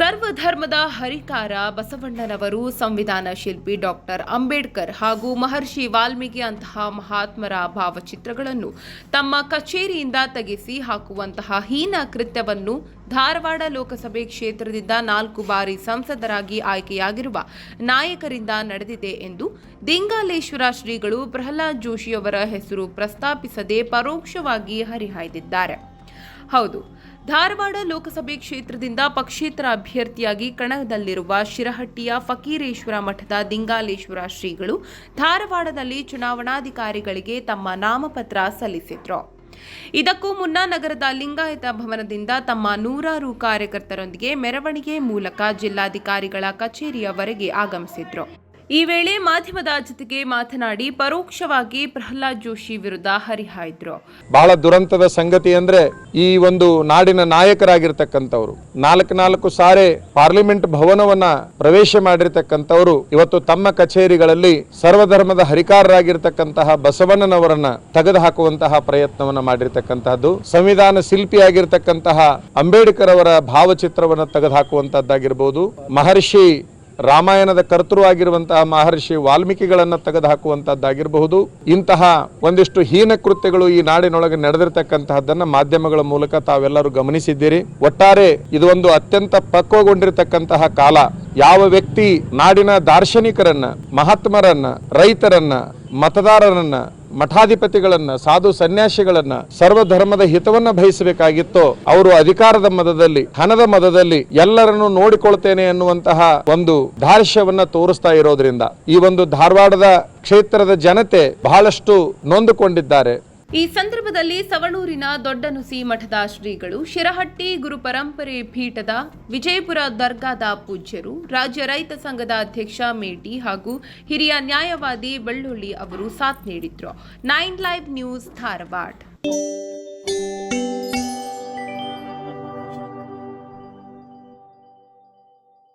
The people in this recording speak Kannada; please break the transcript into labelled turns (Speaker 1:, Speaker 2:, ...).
Speaker 1: ಸರ್ವಧರ್ಮದ ಹರಿಕಾರ ಬಸವಣ್ಣನವರು ಸಂವಿಧಾನ ಶಿಲ್ಪಿ ಡಾಕ್ಟರ್ ಅಂಬೇಡ್ಕರ್ ಹಾಗೂ ಮಹರ್ಷಿ ವಾಲ್ಮೀಕಿ ಅಂತಹ ಮಹಾತ್ಮರ ಭಾವಚಿತ್ರಗಳನ್ನು ತಮ್ಮ ಕಚೇರಿಯಿಂದ ತೆಗೆಸಿ ಹಾಕುವಂತಹ ಹೀನ ಕೃತ್ಯವನ್ನು ಧಾರವಾಡ ಲೋಕಸಭೆ ಕ್ಷೇತ್ರದಿಂದ ನಾಲ್ಕು ಬಾರಿ ಸಂಸದರಾಗಿ ಆಯ್ಕೆಯಾಗಿರುವ ನಾಯಕರಿಂದ ನಡೆದಿದೆ ಎಂದು ದಿಂಗಾಲೇಶ್ವರ ಶ್ರೀಗಳು ಪ್ರಹ್ಲಾದ್ ಜೋಶಿಯವರ ಹೆಸರು ಪ್ರಸ್ತಾಪಿಸದೆ ಪರೋಕ್ಷವಾಗಿ ಹರಿಹಾಯ್ದಿದ್ದಾರೆ. ಹೌದು ಧಾರವಾಡ ಲೋಕಸಭೆ ಕ್ಷೇತ್ರದಿಂದ ಪಕ್ಷೇತರ ಅಭ್ಯರ್ಥಿಯಾಗಿ ಕಣದಲ್ಲಿರುವ ಶಿರಹಟ್ಟಿಯ ಫಕೀರೇಶ್ವರ ಮಠದ ದಿಂಗಾಲೇಶ್ವರ ಶ್ರೀಗಳು ಧಾರವಾಡದಲ್ಲಿ ಚುನಾವಣಾಧಿಕಾರಿಗಳಿಗೆ ತಮ್ಮ ನಾಮಪತ್ರ ಸಲ್ಲಿಸಿದ್ರು. ಇದಕ್ಕೂ ಮುನ್ನ ನಗರದ ಲಿಂಗಾಯತ ಭವನದಿಂದ ತಮ್ಮ ನೂರಾರು ಕಾರ್ಯಕರ್ತರೊಂದಿಗೆ ಮೆರವಣಿಗೆ ಮೂಲಕ ಜಿಲ್ಲಾಧಿಕಾರಿಗಳ ಕಚೇರಿಯವರೆಗೆ ಆಗಮಿಸಿದ್ರು. ಈ ವೇಳೆ ಮಾಧ್ಯಮದ ಜೊತೆಗೆ ಮಾತನಾಡಿ ಪರೋಕ್ಷವಾಗಿ ಪ್ರಹ್ಲಾದ್ ಜೋಶಿ ವಿರುದ್ಧ ಹರಿಹಾಯ್ದ್ರು.
Speaker 2: ಬಹಳ ದುರಂತದ ಸಂಗತಿ ಅಂದ್ರೆ ಈ ಒಂದು ನಾಡಿನ ನಾಯಕರಾಗಿರ್ತಕ್ಕಂಥವ್ರು. ನಾಲ್ಕು ನಾಲ್ಕು ಸಾರೆ ಪಾರ್ಲಿಮೆಂಟ್ ಭವನವನ್ನ ಪ್ರವೇಶ ಮಾಡಿರ್ತಕ್ಕಂಥವ್ರು ಇವತ್ತು ತಮ್ಮ ಕಚೇರಿಗಳಲ್ಲಿ ಸರ್ವಧರ್ಮದ ಹರಿಕಾರರಾಗಿರ್ತಕ್ಕಂತಹ ಬಸವಣ್ಣನವರನ್ನ ತೆಗೆದು ಹಾಕುವಂತಹ ಪ್ರಯತ್ನವನ್ನ ಮಾಡಿರ್ತಕ್ಕಂತಹದ್ದು ಸಂವಿಧಾನ ಶಿಲ್ಪಿಯಾಗಿರ್ತಕ್ಕಂತಹ ಅಂಬೇಡ್ಕರ್ ಅವರ ಭಾವಚಿತ್ರವನ್ನ ತೆಗೆದುಹಾಕುವಂತಹದ್ದಾಗಿರ್ಬೋದು ಮಹರ್ಷಿ ರಾಮಾಯಣದ ಕರ್ತೃ ಆಗಿರುವಂತಹ ಮಹರ್ಷಿ ವಾಲ್ಮೀಕಿಗಳನ್ನು ತೆಗೆದುಹಾಕುವಂತಹದ್ದಾಗಿರಬಹುದು ಇಂತಹ ಒಂದಿಷ್ಟು ಹೀನ ಕೃತ್ಯಗಳು ಈ ನಾಡಿನೊಳಗೆ ನಡೆದಿರ್ತಕ್ಕಂತಹದ್ದನ್ನ ಮಾಧ್ಯಮಗಳ ಮೂಲಕ ತಾವೆಲ್ಲರೂ ಗಮನಿಸಿದ್ದೀರಿ. ಒಟ್ಟಾರೆ ಇದು ಒಂದು ಅತ್ಯಂತ ಪಕ್ವಗೊಂಡಿರತಕ್ಕಂತಹ ಕಾಲ. ಯಾವ ವ್ಯಕ್ತಿ ನಾಡಿನ ದಾರ್ಶನಿಕರನ್ನ, ಮಹಾತ್ಮರನ್ನ, ರೈತರನ್ನ, ಮತದಾರರನ್ನ ಮಠಾಧಿಪತಿಗಳನ್ನ, ಸಾಧು ಸನ್ಯಾಸಿಗಳನ್ನ ಸರ್ವಧರ್ಮದ ಹಿತವನ್ನ ಬಯಸಬೇಕಾಗಿತ್ತೋ, ಅವರು ಅಧಿಕಾರದ ಮದದಲ್ಲಿ, ಹಣದ ಮದದಲ್ಲಿ ಎಲ್ಲರನ್ನು ನೋಡಿಕೊಳ್ತೇನೆ ಎನ್ನುವಂತಹ ಒಂದು ಧಾರ್ಶ್ಯವನ್ನ ತೋರಿಸ್ತಾ ಇರೋದ್ರಿಂದ ಈ ಒಂದು ಧಾರವಾಡದ ಕ್ಷೇತ್ರದ ಜನತೆ ಬಹಳಷ್ಟು ನೊಂದುಕೊಂಡಿದ್ದಾರೆ.
Speaker 1: ಈ ಸಂದರ್ಭದಲ್ಲಿ ಸವಣೂರಿನ ದೊಡ್ಡನುಸಿ ಮಠದ ಶ್ರೀಗಳು ಶಿರಹಟ್ಟಿ ಗುರುಪರಂಪರೆ ಪೀಠದ ವಿಜಯಪುರ ದರ್ಗಾದ ಪೂಜ್ಯರು, ರಾಜ್ಯ ರೈತ ಸಂಘದ ಅಧ್ಯಕ್ಷ ಮೇಟಿ ಹಾಗೂ ಹಿರಿಯ ನ್ಯಾಯವಾದಿ ಬೆಳ್ಳುಳ್ಳಿ ಅವರು ಸಾಥ್ ನೀಡಿದ್ರು. Nine live news Dharwad.